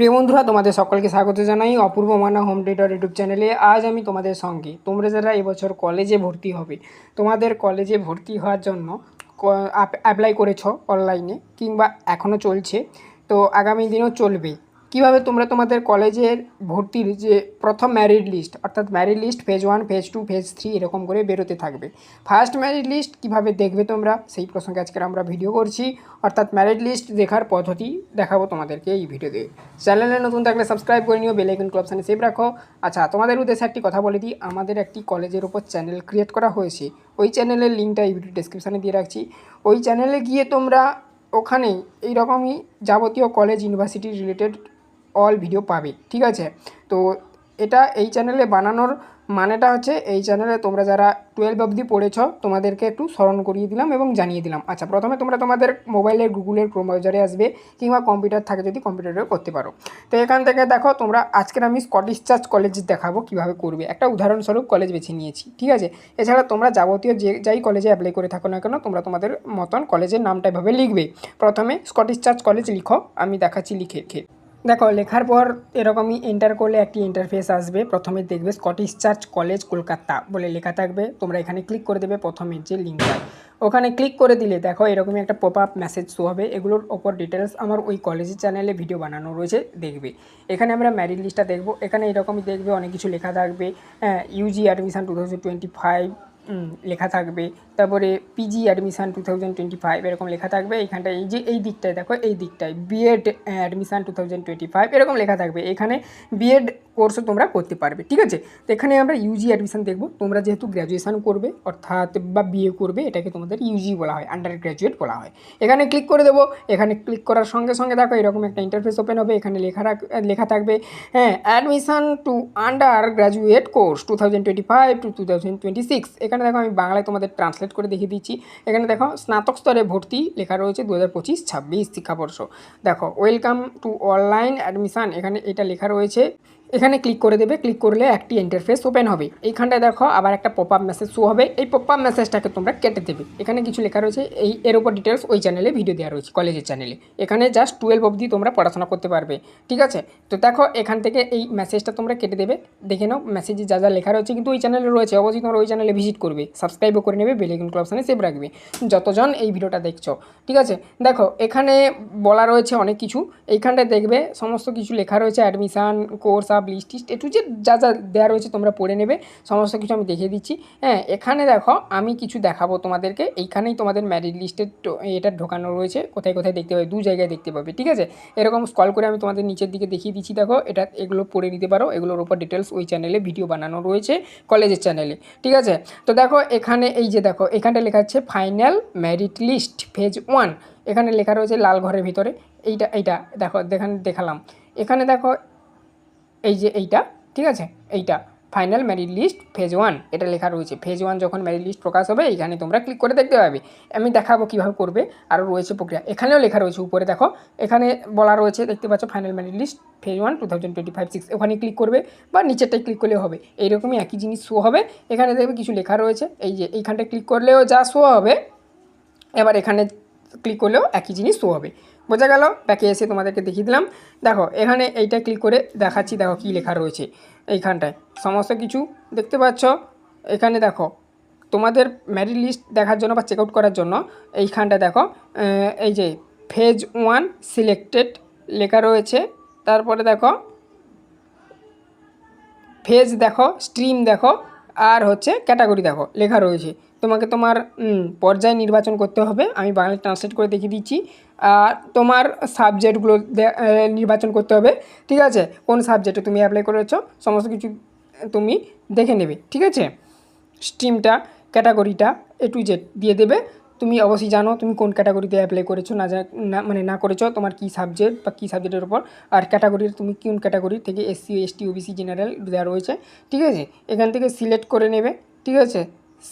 প্রিয় বন্ধুরা, তোমাদের সকলকে স্বাগত জানাই অপূর্ব মানা হোম টিউটর ইউটিউব চ্যানেলে। আজ আমি তোমাদের সঙ্গে, তোমরা যারা এবছর কলেজে ভর্তি হবে, তোমাদের কলেজে ভর্তি হওয়ার জন্য অ্যাপ্লাই করেছ অনলাইনে কিংবা এখনও চলছে, তো আগামী দিনও চলবে। কীভাবে তোমরা তোমাদের কলেজের ভর্তির যে প্রথম ম্যারিড লিস্ট অর্থাৎ merit list phase one phase two phase three এরকম করে বেরোতে থাকবে। ফার্স্ট ম্যারিড লিস্ট কীভাবে দেখবে তোমরা? সেই প্রসঙ্গে আজকে আমরা ভিডিও করছি। অর্থাৎ ম্যারিড লিস্ট দেখার পদ্ধতি দেখাবো তোমাদেরকে এই ভিডিওতে। চ্যানেলে নতুন থাকলে সাবস্ক্রাইব করে নিও বেল আইকন ক্লাবসানে সেভ রাখো। আচ্ছা তোমাদের উদ্দেশ্যে একটি কথা বলে দিই। আমাদের একটি কলেজের ওপর চ্যানেল ক্রিয়েট করা হয়েছে। ওই চ্যানেলের লিঙ্কটা এই ভিডিও ডেসক্রিপশানে দিয়ে রাখছি। ওই চ্যানেলে গিয়ে তোমরা ওখানে এইরকমই যাবতীয় college university related all video পাবে, ঠিক আছে? তো এটা এই চ্যানেলে বানানোর মানেটা হচ্ছে, এই চ্যানেলে তোমরা যারা টুয়েলভ অবধি পড়েছ, তোমাদেরকে একটু স্মরণ করিয়ে দিলাম এবং জানিয়ে দিলাম। আচ্ছা প্রথমে তোমরা তোমাদের মোবাইলের গুগলের ক্রোম ব্রাউজারে আসবে, কিংবা কম্পিউটার থাকে যদি কম্পিউটারেও করতে পারো। তো এখান থেকে দেখো, তোমরা আজকের আমি স্কটিশ চার্চ কলেজ দেখাবো কীভাবে করবে। একটা উদাহরণস্বরূপ কলেজ বেছে নিয়েছি, ঠিক আছে? এছাড়া তোমরা যাবতীয় যে যাই কলেজে অ্যাপ্লাই করে থাকো না কেন, তোমরা তোমাদের মতন কলেজের নামটা এভাবে লিখবে। প্রথমে স্কটিশ চার্চ কলেজ লিখো, আমি দেখাচ্ছি লিখে লিখে। দেখো, লেখার পর এরকমই এন্টার করলে একটি ইন্টারফেস আসবে। প্রথমে দেখবে স্কটিশ চার্চ কলেজ কলকাতা বলে লেখা থাকবে। তোমরা এখানে ক্লিক করে দেবে প্রথমের যে লিঙ্কটা ওখানে ক্লিক করে দিলে দেখো, এরকমই একটা পপ আপ মেসেজ শো হবে। এগুলোর ওপর ডিটেলস আমার ওই কলেজের চ্যানেলে ভিডিও বানানো রয়েছে, দেখবে। এখানে আমরা ম্যারিট লিস্টটা দেখব। এখানে এরকমই দেখবে, অনেক কিছু লেখা থাকবে। UG admission two thousand twenty five লেখা থাকবে। তারপরে PG admission two thousand twenty five এরকম লেখা থাকবে। এইখানটায় এই যে এই দিকটায় দেখো, এই দিকটায় BEd admission two thousand twenty five এরকম লেখা থাকবে। এখানে বিএড কোর্সও তোমরা করতে পারবে, ঠিক আছে? তো এখানে আমরা ইউজি অ্যাডমিশান দেখব। তোমরা যেহেতু গ্র্যাজুয়েশান করবে, অর্থাৎ বা বিএ করবে, এটাকে তোমাদের ইউজি বলা হয় আন্ডার গ্র্যাজুয়েট বলা হয়। এখানে ক্লিক করে দেবো। এখানে ক্লিক করার সঙ্গে সঙ্গে দেখো, এরকম একটা ইন্টারফেস ওপেন হবে। এখানে লেখা লেখা থাকবে হ্যাঁ admission to undergraduate course two thousand twenty five to two thousand twenty six এখানে দেখো আমি বাংলায় তোমাদের ট্রান্সলেট করে দেখিয়ে দিচ্ছি। এখানে দেখো স্নাতক স্তরে ভর্তি লেখা রয়েছে দু হাজার পঁচিশ, ছাব্বিশ শিক্ষাবর্ষ। দেখো ওয়েলকাম টু অনলাইন অ্যাডমিশান এখানে এটা লেখা রয়েছে এখানে ক্লিক করে দেবে ক্লিক করলে একটি ইন্টারফেস ওপেন হবে। এইখানটায় দেখো আবার একটা পপ আপ মেসেজ শো হবে। এই পপ আপ মেসেজটাকে তোমরা কেটে দেবে। এখানে কিছু লেখা রয়েছে, এই, এর উপর ডিটেলস ওই চ্যানেলে ভিডিও দেওয়া রয়েছে কলেজের চ্যানেলে এখানে জাস্ট টুয়েলভ অবধি তোমরা পড়াশোনা করতে পারবে, ঠিক আছে? তো দেখো এখান থেকে এই মেসেজটা তোমরা কেটে দেবে। দেখে নাও মেসেজে যা যা লেখা রয়েছে কিন্তু ওই চ্যানেলে রয়েছে। অবশ্যই তোমরা ওই চ্যানেলে ভিজিট করবে। সাবস্ক্রাইবও করে নেবে বেলেগুন ক্লাবসানে সেভ রাখবে। যতজন এই ভিডিওটা দেখছ, ঠিক আছে? দেখো, এখানে বলা রয়েছে অনেক কিছু। এইখানটায় দেখবে, সমস্ত কিছু লেখা রয়েছে অ্যাডমিশান কোর্স লিস্ট টিস্ট একটু যে যা যা দেওয়া রয়েছে তোমরা পড়ে নেবে, সমস্ত কিছু আমি দেখিয়ে দিচ্ছি। হ্যাঁ এখানে দেখো, আমি কিছু দেখাবো তোমাদেরকে। এইখানেই তোমাদের ম্যারিড লিস্টের এটা ঢোকানো রয়েছে। কোথায় কোথায় দেখতে পাবে? দু জায়গায় দেখতে পাবে, ঠিক আছে? এরকম স্কল করে আমি তোমাদের নিচের দিকে দেখিয়ে দিচ্ছি, দেখো। এটা, এগুলো পড়ে নিতে পারো। এগুলোর উপর ডিটেলস ওই চ্যানেলে ভিডিও বানানো রয়েছে কলেজের চ্যানেলে ঠিক আছে? তো দেখো, এখানে এই যে দেখো, এখানটা লেখা আছে final merit list phase one এখানে লেখা রয়েছে লাল ঘরের ভিতরে। এইটা এইটা, দেখো, দেখান দেখালাম। এখানে দেখো এই যে এইটা, ঠিক আছে? এইটা final merit list phase one এটা লেখা রয়েছে। ফেজ ওয়ান যখন ম্যারিড লিস্ট প্রকাশ হবে এইখানে তোমরা ক্লিক করে দেখতে পাবে। আমি দেখাবো কীভাবে করবে, আরও রয়েছে প্রক্রিয়া। এখানেও লেখা রয়েছে, উপরে দেখো। এখানে বলা রয়েছে, দেখতে পাচ্ছ final merit list phase one two thousand twenty five six ওখানে ক্লিক করবে বা নিচেরটায় ক্লিক করলেও হবে। এইরকমই একই জিনিস শো হবে। এখানে দেখবে কিছু লেখা রয়েছে। এই যে এইখানটায় ক্লিক করলেও যা শো হবে, এবার এখানে ক্লিক করলেও একই জিনিস শো হবে। বোঝা গেল? ব্যাকে এসে তোমাদেরকে দেখিয়ে দিলাম। দেখো, এখানে এইটা ক্লিক করে দেখাচ্ছি, দেখো কি লেখা রয়েছে এইখানটায়। সমস্ত কিছু দেখতে পাচ্ছ? এখানে দেখো, তোমাদের ম্যারিড লিস্ট দেখার জন্য বা চেক আউট করার জন্য এইখানটায় দেখো এই যে ফেজ ওয়ান সিলেক্টেড লেখা রয়েছে। তারপরে দেখো ফেজ দেখো স্ট্রিম দেখো, আর হচ্ছে ক্যাটাগরি দেখো লেখা রয়েছে। তোমাকে তোমার পর্যায় নির্বাচন করতে হবে। আমি বাংলা ট্রান্সলেট করে দেখিয়ে দিচ্ছি। আর তোমার সাবজেক্টগুলো নির্বাচন করতে হবে। ঠিক আছে? কোন সাবজেক্টে তুমি অ্যাপ্লাই করেছ? সমস্ত কিছু তুমি দেখে নেবে। ঠিক আছে? স্ট্রিমটা ক্যাটাগরিটা এ টু জেড দিয়ে দেবে। তুমি অবশ্যই জানো তুমি কোন ক্যাটাগরিতে অ্যাপ্লাই করেছ, না না মানে না করেছ, তোমার কী সাবজেক্ট বা কী সাবজেক্টের উপর। আর ক্যাটাগরির তুমি কোন ক্যাটাগরি থেকে এসসি এসটি ওবিসি জেনারেল দেওয়া রয়েছে। ঠিক আছে? এখান থেকে সিলেক্ট করে নেবে। ঠিক আছে?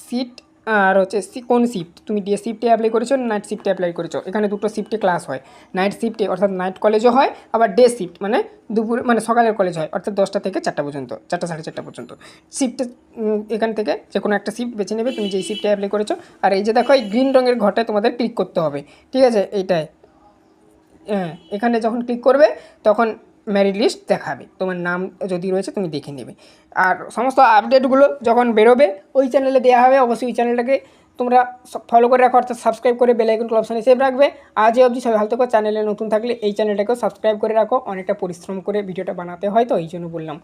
সিট আর হচ্ছে কোন শিফট তুমি ডে শিফটে অ্যাপ্লাই করেছ নাইট শিফটে অ্যাপ্লাই করেছ। এখানে দুটো শিফটে ক্লাস হয়। নাইট শিফটে অর্থাৎ নাইট কলেজও হয়, আবার ডে শিফট মানে দুপুর মানে সকালের কলেজ হয়, অর্থাৎ দশটা থেকে চারটা পর্যন্ত, চারটা সাড়ে চারটা পর্যন্ত। শিফটে এখান থেকে যে কোনো একটা শিফট বেছে নেবে, তুমি যেই শিফটে অ্যাপ্লাই করেছ। আর এই যে দেখো, এই গ্রিন রঙের ঘরটায় তোমাদের ক্লিক করতে হবে। ঠিক আছে? এইটাই। হ্যাঁ এখানে যখন ক্লিক করবে, তখন মেরিট লিস্ট দেখাবে। তোমার নাম যদি রয়েছে তুমি দেখে নেবে। আর সমস্ত আপডেটগুলো যখন বেরোবে, ওই চ্যানেলে দেওয়া হবে। অবশ্যই ওই চ্যানেলটাকে তোমরা ফলো করে রাখো, অর্থাৎ সাবস্ক্রাইব করে বেলাইকন অপশানে সেভ রাখবে। আজ অবধি সবাই ভালো থাকো। চ্যানেলে নতুন থাকলে এই চ্যানেলটাকেও সাবস্ক্রাইব করে রাখো। অনেকটা পরিশ্রম করে ভিডিওটা বানাতে হয় তো, এই জন্য বললাম।